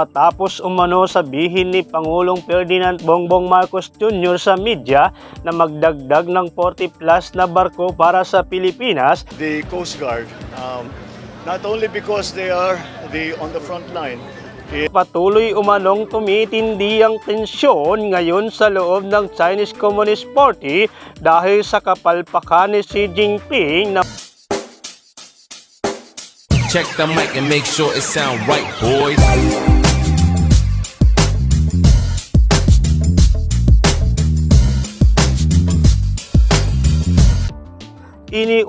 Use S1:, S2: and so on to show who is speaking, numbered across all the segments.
S1: Matapos umano sabihin ni Pangulong Ferdinand Bongbong Marcos Jr. sa media na magdagdag ng 40 plus na barko para sa Pilipinas,
S2: the Coast Guard, um, not only because they are the on the front line,
S1: patuloy umanong tumitindi ang tensyon ngayon sa loob ng Chinese Communist Party dahil sa kapalpakan ni Xi Jinping na
S3: Check the mic and make sure it sound right, boys.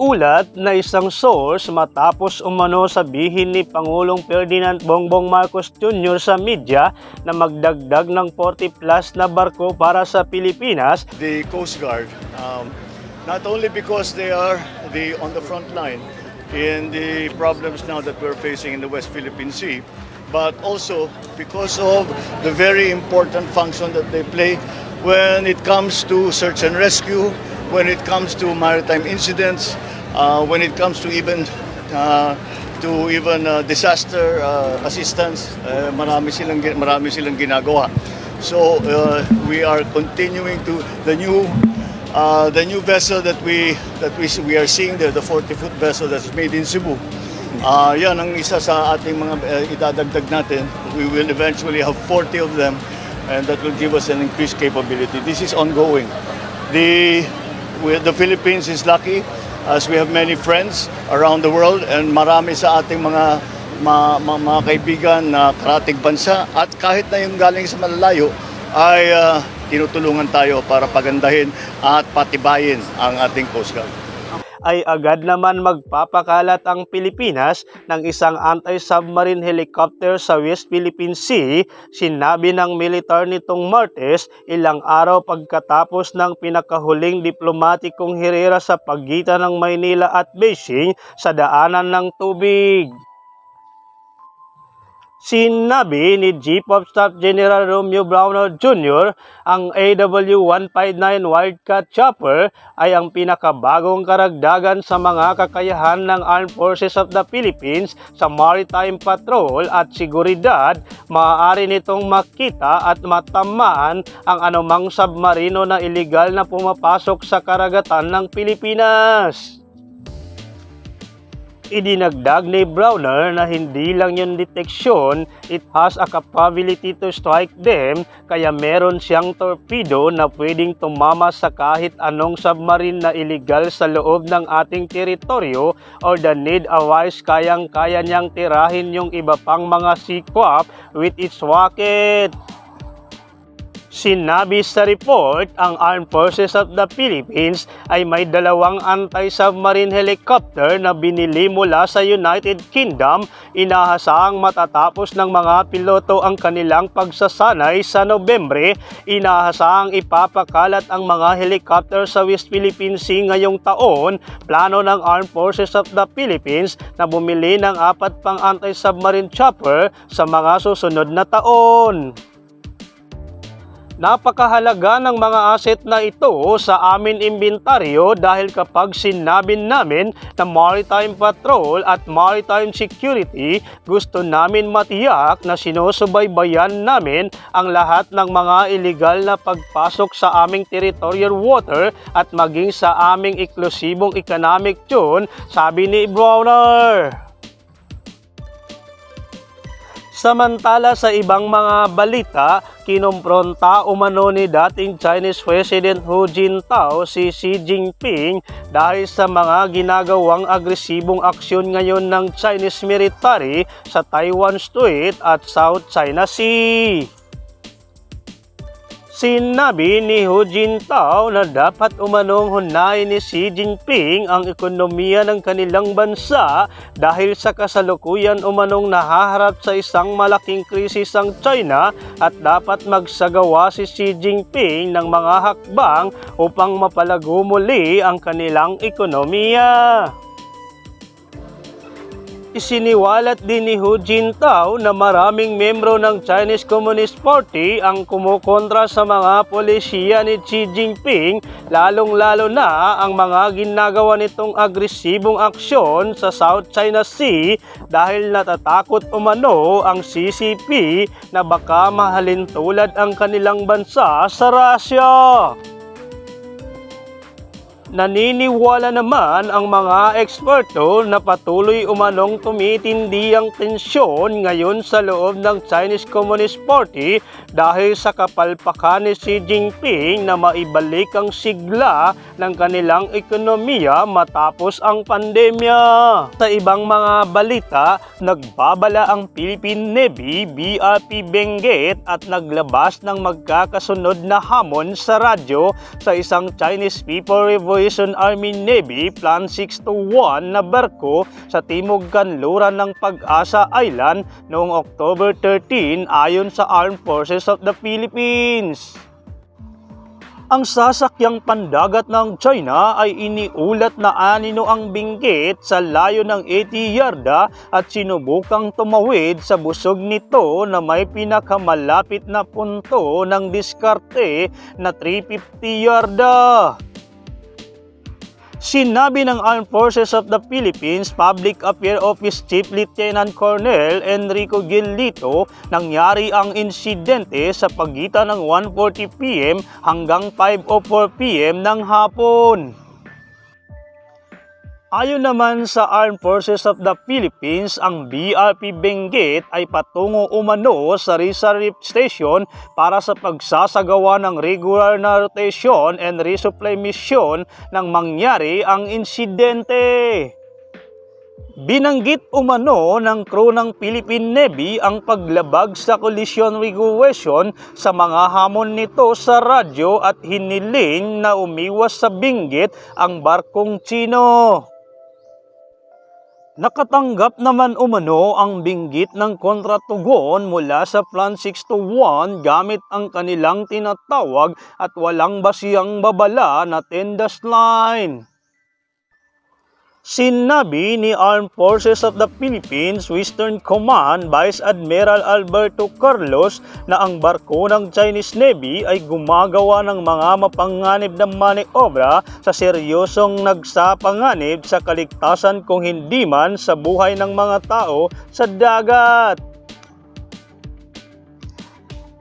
S1: Iniulat na isang source matapos umano sabihin ni Pangulong Ferdinand Bongbong Marcos Jr. sa media na magdagdag ng 40 plus na barko para sa Pilipinas
S2: the Coast Guard, um, not only because they are the on the front line in the problems now that we're facing in the West Philippine Sea, but also because of the very important function that they play when it comes to search and rescue, when it comes to maritime incidents, uh, when it comes to even uh, to even uh, disaster uh, assistance, uh, marami silang marami silang ginagawa. So uh, we are continuing to the new uh, the new vessel that we that we we are seeing there, the 40 foot vessel that's made in Cebu. Uh, yan ang isa sa ating mga uh, idadagdag natin. We will eventually have 40 of them and that will give us an increased capability. This is ongoing. The we, the Philippines is lucky as we have many friends around the world and marami sa ating mga ma, ma- mga kaibigan na karating bansa at kahit na yung galing sa malalayo ay ah, tinutulungan tayo para pagandahin at patibayin ang ating Coast Guard.
S1: Ay agad naman magpapakalat ang Pilipinas ng isang anti-submarine helicopter sa West Philippine Sea, sinabi ng militar nitong Martes ilang araw pagkatapos ng pinakahuling diplomatikong hirera sa pagitan ng Maynila at Beijing sa daanan ng tubig. Sinabi ni Chief of Staff General Romeo Browner Jr. ang AW-159 Wildcat Chopper ay ang pinakabagong karagdagan sa mga kakayahan ng Armed Forces of the Philippines sa maritime patrol at seguridad. Maaari nitong makita at matamaan ang anumang submarino na iligal na pumapasok sa karagatan ng Pilipinas. Idinagdag ni Browner na hindi lang yung deteksyon, it has a capability to strike them, kaya meron siyang torpedo na pwedeng tumama sa kahit anong submarine na illegal sa loob ng ating teritoryo or the need arise kayang-kaya niyang tirahin yung iba pang mga seaquap with its rocket. Sinabi sa report, ang Armed Forces of the Philippines ay may dalawang anti-submarine helicopter na binili mula sa United Kingdom. Inahasang matatapos ng mga piloto ang kanilang pagsasanay sa Nobyembre. Inahasang ipapakalat ang mga helicopter sa West Philippine Sea ngayong taon. Plano ng Armed Forces of the Philippines na bumili ng apat pang anti-submarine chopper sa mga susunod na taon. Napakahalaga ng mga asset na ito sa amin inventaryo dahil kapag sinabi namin na maritime patrol at maritime security, gusto namin matiyak na sinusubaybayan namin ang lahat ng mga illegal na pagpasok sa aming territorial water at maging sa aming eklusibong economic zone, sabi ni Browner. Samantala sa ibang mga balita, kinompronta umano ni dating Chinese President Hu Jintao si Xi Jinping dahil sa mga ginagawang agresibong aksyon ngayon ng Chinese military sa Taiwan Strait at South China Sea. Sinabi ni Hu Jintao na dapat umanong hunain ni Xi Jinping ang ekonomiya ng kanilang bansa dahil sa kasalukuyan umanong nahaharap sa isang malaking krisis ang China at dapat magsagawa si Xi Jinping ng mga hakbang upang mapalago muli ang kanilang ekonomiya. Isiniwalat din ni Hu Jintao na maraming membro ng Chinese Communist Party ang kumukontra sa mga polisiya ni Xi Jinping, lalong-lalo na ang mga ginagawa nitong agresibong aksyon sa South China Sea dahil natatakot umano ang CCP na baka mahalin tulad ang kanilang bansa sa Russia. Naniniwala naman ang mga eksperto na patuloy umanong tumitindi ang tensyon ngayon sa loob ng Chinese Communist Party dahil sa kapalpakan ni Xi Jinping na maibalik ang sigla ng kanilang ekonomiya matapos ang pandemya. Sa ibang mga balita, nagbabala ang Philippine Navy, BRP Benguet at naglabas ng magkakasunod na hamon sa radyo sa isang Chinese People Revolution Army Navy Plan 621 na barko sa timog kanluran ng Pag-asa Island noong October 13 ayon sa Armed Forces of the Philippines. Ang sasakyang pandagat ng China ay iniulat na anino ang binggit sa layo ng 80 yarda at sinubukang tumawid sa busog nito na may pinakamalapit na punto ng diskarte na 350 yarda. Sinabi ng Armed Forces of the Philippines Public Affairs Office Chief Lieutenant Colonel Enrico Gilito nangyari ang insidente sa pagitan ng 1.40 PM hanggang 5.04 PM ng hapon. Ayon naman sa Armed Forces of the Philippines, ang BRP Benguet ay patungo umano sa Rizal Reef Station para sa pagsasagawa ng regular na rotation and resupply mission nang mangyari ang insidente. Binanggit umano ng crew ng Philippine Navy ang paglabag sa collision regulation sa mga hamon nito sa radyo at hiniling na umiwas sa binggit ang barkong Chino. Nakatanggap naman umano ang binggit ng kontratugon mula sa Plan 621 gamit ang kanilang tinatawag at walang basiyang babala na 10 line. Sinabi ni Armed Forces of the Philippines Western Command Vice Admiral Alberto Carlos na ang barko ng Chinese Navy ay gumagawa ng mga mapanganib na maniobra sa seryosong nagsapanganib sa kaligtasan kung hindi man sa buhay ng mga tao sa dagat.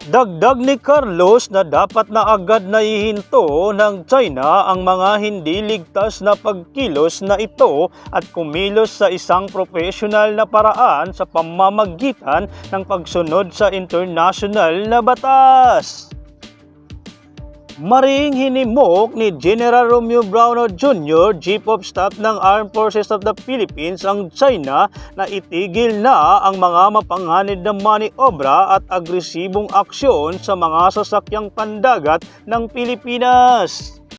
S1: Dagdag ni Carlos na dapat na agad na ihinto ng China ang mga hindi ligtas na pagkilos na ito at kumilos sa isang profesional na paraan sa pamamagitan ng pagsunod sa international na batas. Maring hinimok ni General Romeo Browno Jr., Chief of Staff ng Armed Forces of the Philippines ang China na itigil na ang mga mapanganib na maniobra at agresibong aksyon sa mga sasakyang pandagat ng Pilipinas.